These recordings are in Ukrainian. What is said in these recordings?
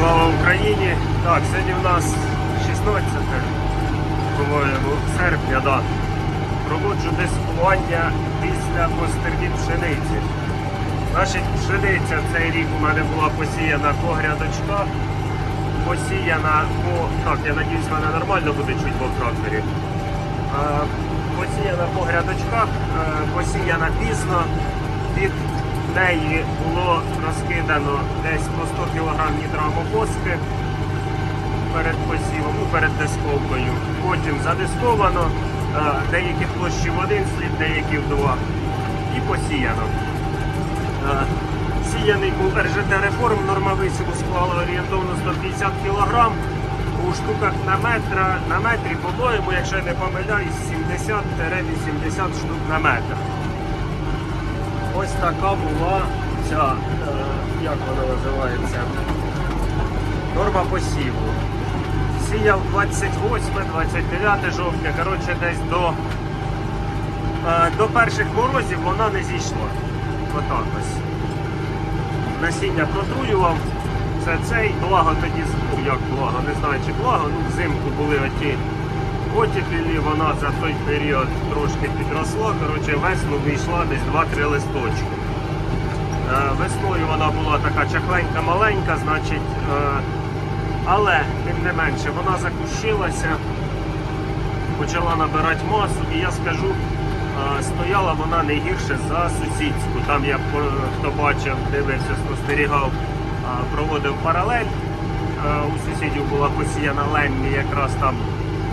Слава Україні! Так, сьогодні в нас 16, по-моєму, серпня, да. Проводжу дискування після постерні пшениці. Значить, пшениця цей рік у мене була посіяна по грядочках, посіяна по... Так, я надіюсь, в мене нормально буде чуть по тракторі. Посіяна по грядочках, е, посіяна пізно. Від неї було розкидано десь по 100 кг нітрамопоски перед посівом, ну, перед дисковкою. Потім задисковано, е, деякі площі в один слід, деякі в два. І посіяно. Е, Сіяний був РЖТ реформ, норма висіву склала орієнтовно 150 кг. У штуках на метра, на метрі, по-моєму, якщо я не помиляюсь, 70-80 штук на метр. Ось така була ця, е, як вона називається, норма посіву. Сіяв 28-29 жовтня, коротше, десь до, е, до перших морозів вона не зійшла. Отак ось. Насіння протруював. Це цей, благо тоді, ну як благо, не знаю чи благо, ну взимку були оті оттепелі, вона за той період трошки підросла. Коротше, весну вийшла десь 2-3 листочки. Е, Весною вона була така чахленька, маленька, значить, е, але тим не менше вона закущилася, почала набирати масу, і я скажу, е, стояла вона не гірше за сусідську. Там я хто бачив, дивився, спостерігав, проводив паралель. У сусідів була посіяна леммі, якраз там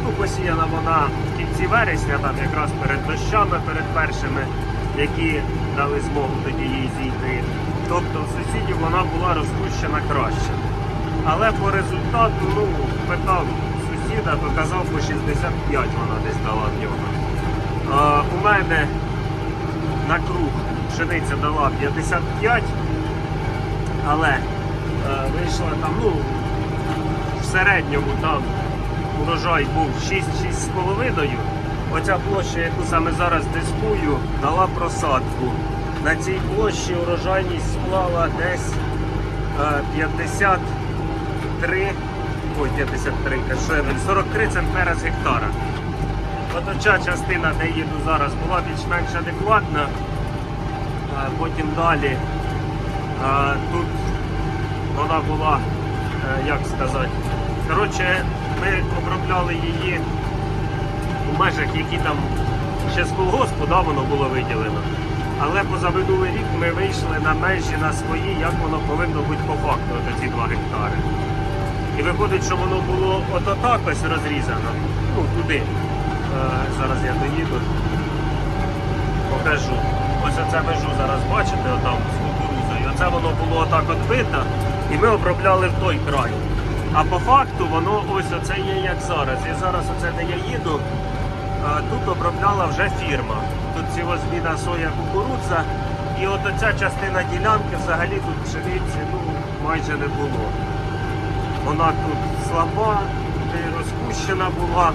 ну, посіяна вона в кінці вересня, там якраз перед дощами, перед першими, які дали змогу тоді їй зійти. Тобто в сусідів вона була розпущена краще. Але по результату, ну, питав сусіда, то казав по 65 вона десь дала в нього. А, у мене на круг пшениця дала 55, але е, вийшла там, ну, в середньому там урожай був 6-6,5. Оця площа, яку саме зараз дискую, дала просадку. На цій площі урожайність склала десь е, 53, ой, 53, що я говорю, 43 центнера з гектара. От оця частина, де їду зараз, була більш-менш адекватна. Е, Потім далі е, тут вона була, е, як сказати, коротше, ми обробляли її у межах, які там ще з колгоспу, да, воно було виділено. Але позаминулий рік ми вийшли на межі на свої, як воно повинно бути по факту, ці 2 гектари. І виходить, що воно було ото так ось розрізано. Ну, туди. Е, зараз я доїду. Покажу. Ось оце межу зараз бачите, отам з кукурузою. Оце воно було отак от бито, і ми обробляли в той край. А по факту воно ось оце є як зараз. І зараз оце де я їду, тут обробляла вже фірма. Тут сівозміна соя кукурудза. І от оця частина ділянки взагалі тут пшениці ну, майже не було. Вона тут слаба, розпущена була,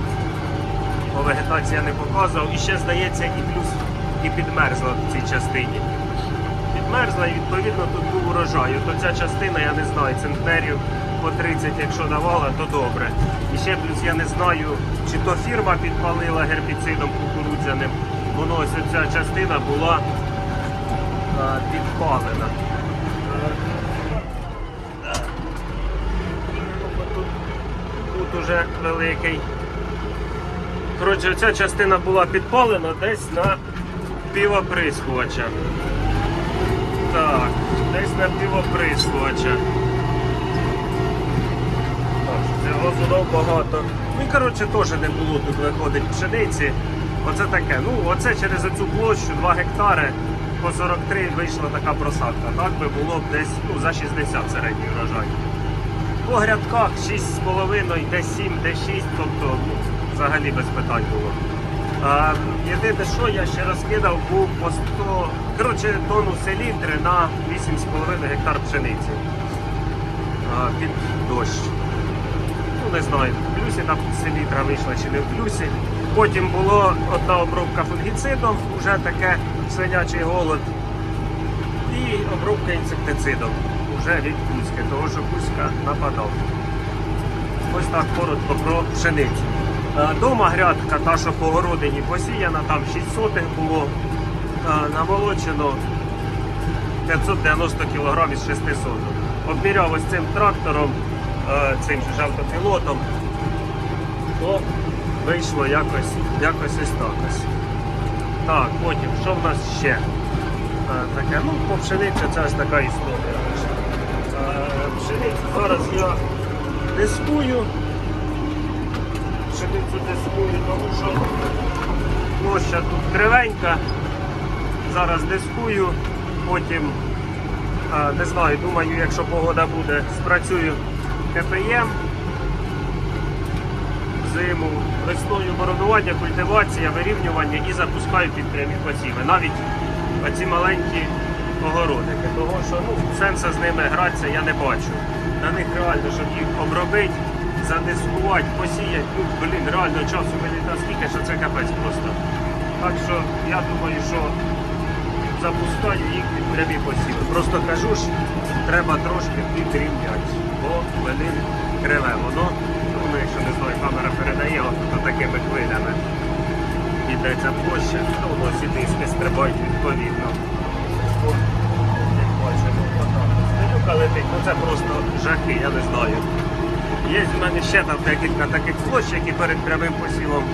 бо вегетація не показував. І ще здається, і плюс і підмерзла в цій частині. Підмерзла і відповідно тут був урожай. От ця частина, я не знаю, центнерів по 30, якщо давала, то добре. І ще плюс я не знаю, чи то фірма підпалила гербіцидом кукурудзяним. Воно ось ця частина була а, підпалена. Тут, тут уже великий. Коротше, ця частина була підпалена десь на півоприскувача. Так, десь на півоприскувача. Так, багато. Ну і коротше теж не було тут виходить пшениці. Оце таке. Ну, оце через оцю площу 2 гектари по 43 вийшла така просадка. Так би було б десь ну, за 60 середній урожай. По грядках 6,5, де 7, де 6, тобто ну, взагалі без питань було. А, єдине, що я ще розкидав, був по 100, коротше, тонну селітри на 8,5 гектар пшениці. А, під дощ. Не знаю, в плюсі там селітра вийшла чи не в плюсі. Потім була одна обробка фунгіцидом, вже таке свинячий голод. І обробка інсектицидом. вже від Кузьки, того що Кузька нападав. Ось так коротко про пшеницю. Е, Дома грядка, та, що по городині посіяна, там 6 сотих було е, намолочено 590 кг із 6 соток. Обміряв ось цим трактором, цим же ж автопілотом, то вийшло якось, якось ось так. Так, потім, що в нас ще? Е, Таке, ну, по пшениці це ось така історія. Е, Пшеницю зараз я дискую. Пшеницю дискую, тому що площа тут кривенька. Зараз дискую, потім е, не знаю, думаю, якщо погода буде, спрацюю КПМ зиму, весною боронування, культивація, вирівнювання і запускаю під прямі посіви. Навіть оці маленькі огородики. Того що ну, сенсу з ними гратися я не бачу. На них реально, щоб їх обробити, задискувати, посіяти, ну блін, реально часу мені та скільки, що це капець просто. Так що я думаю, що запускаю їх під прямі посіви. Просто кажу ж, треба трошки підрівняти, бо блин, криве воно. Ну, якщо не знаю, камера передає, от такими хвилями ця площа, то воно диски стрибають відповідно. Стелюка ну це просто жахи, я не знаю. Є в мене ще там декілька таких площ, які перед прямим посівом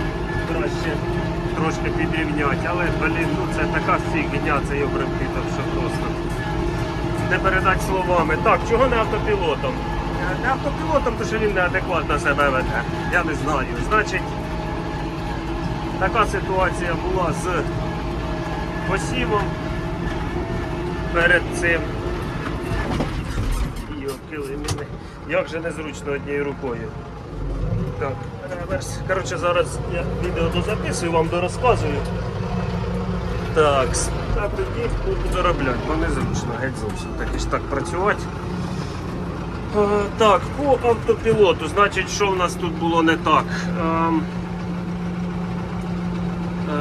краще трошки підрівняти, але блін, ну це така фігня, цей обребіток, що просто не передати словами. Так, чого не автопілотом? Не автопілотом, тому що він неадекватно себе веде. Я не знаю. Значить, така ситуація була з посівом перед цим. Йоки, мене. Як же незручно однією рукою. Так, реверс. Коротше, зараз я відео дозаписую, вам дорозказую. Так, а тоді буду заробляти, бо незручно, геть зовсім таки ж так працювати. Е, Так, по автопілоту, значить, що в нас тут було не так? Ем, е,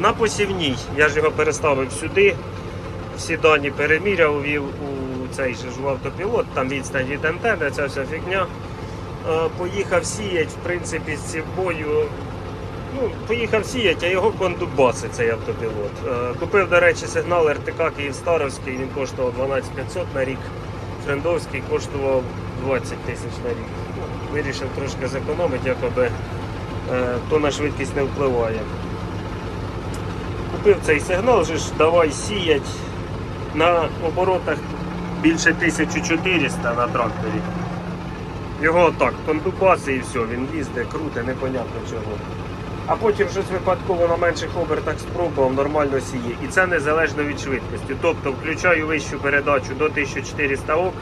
На посівній, я ж його переставив сюди, всі дані переміряв, ввів у цей же ж автопілот, там відстань від антени, ця вся фігня. Е, Поїхав сіять, в принципі, з цівбою. Ну, поїхав сіять, а його кондубасить цей автопілот. Купив, до речі, сигнал РТК Київстаровський, він коштував 12500 на рік. Френдовський коштував 20 тисяч на рік. Вирішив трошки зекономити, якоби е, то на швидкість не впливає. Купив цей сигнал, же ж давай сіять на оборотах більше 1400 на тракторі. Його так, кондупаси і все, він їздить, круте, непонятно чого. А потім щось випадково на менших обертах спробував, нормально сіє. І це незалежно від швидкості. Тобто включаю вищу передачу до 1400 ок,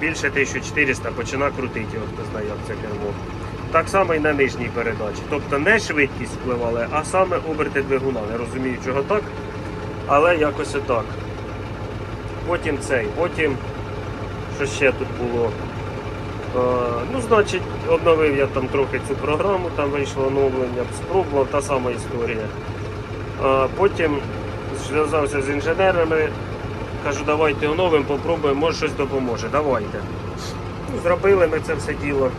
більше 1400 почина крутити його, хто знає, як це кермо. Так само і на нижній передачі. Тобто не швидкість впливала, а саме оберти двигуна. Не розумію, чого так, але якось отак. Потім цей, потім що ще тут було? Е, Ну, значить, обновив я там трохи цю програму, там вийшло оновлення, спробував та сама історія. Потім зв'язався з інженерами, кажу, давайте оновимо, попробуємо, може щось допоможе. Давайте. Ну, Зробили ми це все діло.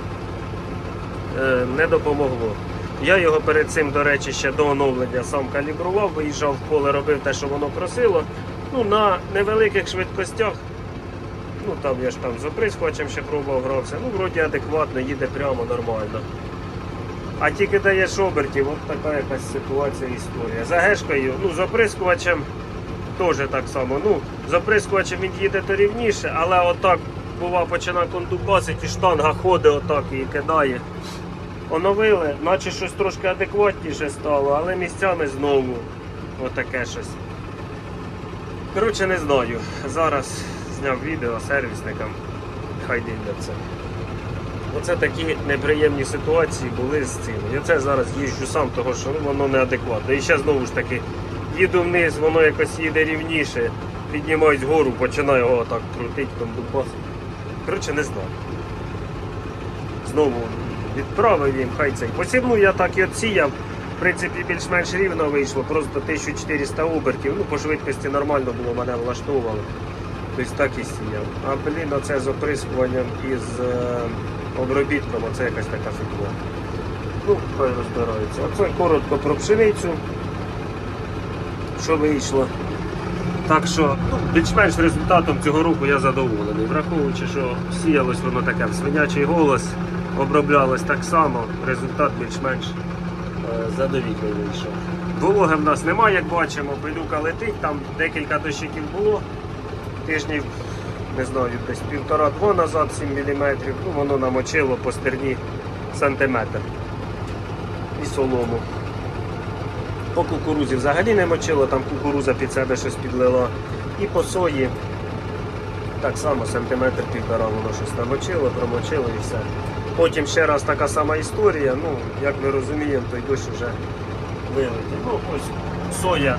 Е, Не допомогло. Я його перед цим, до речі, ще до оновлення сам калібрував, виїжджав в поле, робив те, що воно просило. Ну, на невеликих швидкостях Ну там я ж там з оприскувачем ще пробував грався. Ну, вроді адекватно, їде прямо нормально. А тільки даєш обертів, от така якась ситуація історія. За гешкою, ну з оприскувачем теж так само. Ну, з оприскувачем він їде то рівніше, але отак бува починає кондубасити і штанга ходить отак і кидає. Оновили, наче щось трошки адекватніше стало, але місцями знову отаке щось. Коротше, не знаю. Зараз зняв відео сервісникам, хай дивляться. Оце такі неприємні ситуації були з цим. Я це зараз їжджу сам, тому що воно неадекватно. І ще знову ж таки їду вниз, воно якось їде рівніше, піднімаюсь вгору, починаю його так крутити, там дубас. Коротше, не знаю. Знову відправив їм, хай цей. Посівну я так і отсіяв. В принципі, більш-менш рівно вийшло, просто 1400 обертів. Ну, по швидкості нормально було, мене влаштовувало. Тобто так і сіяв. А блін, оце з оприскуванням і з е, обробітком, оце якась така фігня. Ну, хай розбирається. Оце коротко про пшеницю. Що вийшло. Так що ну, більш-менш результатом цього року я задоволений. Враховуючи, що сіялось воно таке в свинячий голос, оброблялось так само, результат більш-менш е, задовільний вийшов. Вологи в нас немає, як бачимо, пилюка летить, там декілька дощиків було. Тижнів, не знаю, десь півтора-два назад, 7 мм. Ну, воно намочило по стерні сантиметр. І солому. По кукурузі взагалі не мочило, там кукуруза під себе щось підлила. І по сої так само сантиметр півтора воно щось намочило, промочило і все. Потім ще раз така сама історія. Ну, як ми розуміємо, той дощ вже вилетів. Ну, ось соя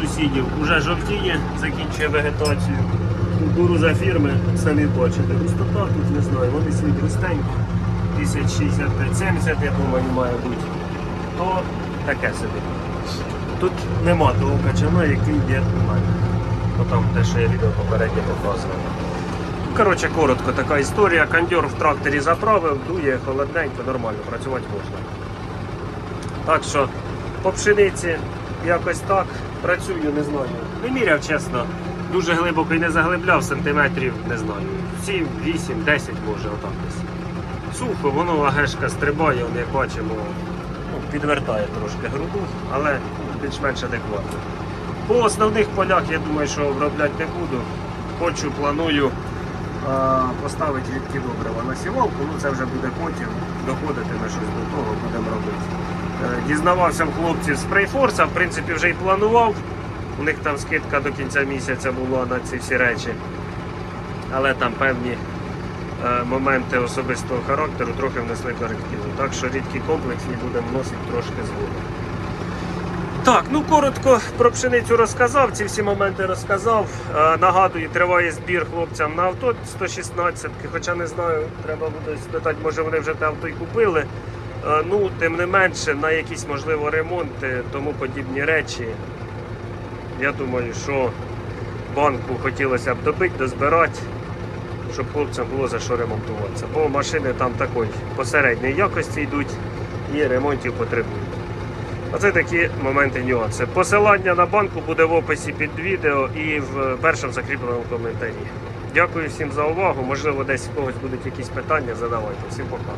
сусідів вже жовтіє, закінчує вегетацію. Кукуруза фірми, самі бачите, густота тут не знаю, вони свій густенькі, 1065-70, я думаю, має бути. То таке собі. Тут нема того качана, який є у мене. Ну там те, що я відео попередньо показував. Коротше, коротко така історія. Кондьор в тракторі заправив, дує холодненько, нормально, працювати можна. Так що по пшениці якось так працюю, не знаю. Не міряв, чесно. Дуже глибоко і не заглибляв, сантиметрів, не знаю. 7, 8, 10 може, отак десь. Сухо, воно лагешка стрибає, як бачимо, ну, підвертає трошки груду, але більш-менш адекватно. По основних полях я думаю, що обробляти не буду. Хочу, планую а, поставити рідкі добрива на сівалку, ну це вже буде потім, доходити на щось до того, будемо робити. Е, Дізнавався в хлопців з Sprayforce, в принципі вже і планував. У них там скидка до кінця місяця була на ці всі речі. Але там певні е, моменти особистого характеру трохи внесли корективу. Так що рідкі комплексні будемо вносити трошки згодом. Так, ну коротко про пшеницю розказав, ці всі моменти розказав. Е, нагадую, триває збір хлопцям на авто 116, хоча не знаю, треба буде спитати, може вони вже те авто і купили. Е, ну, тим не менше, на якісь можливо ремонти, тому подібні речі. Я думаю, що банку хотілося б добити, дозбирати, щоб хлопцям було за що ремонтуватися. Бо машини там такої посередньої якості йдуть і ремонтів потребують. Оце такі моменти нюанси. Посилання на банку буде в описі під відео і в першому закріпленому коментарі. Дякую всім за увагу. Можливо, десь у когось будуть якісь питання, задавайте. Всім пока.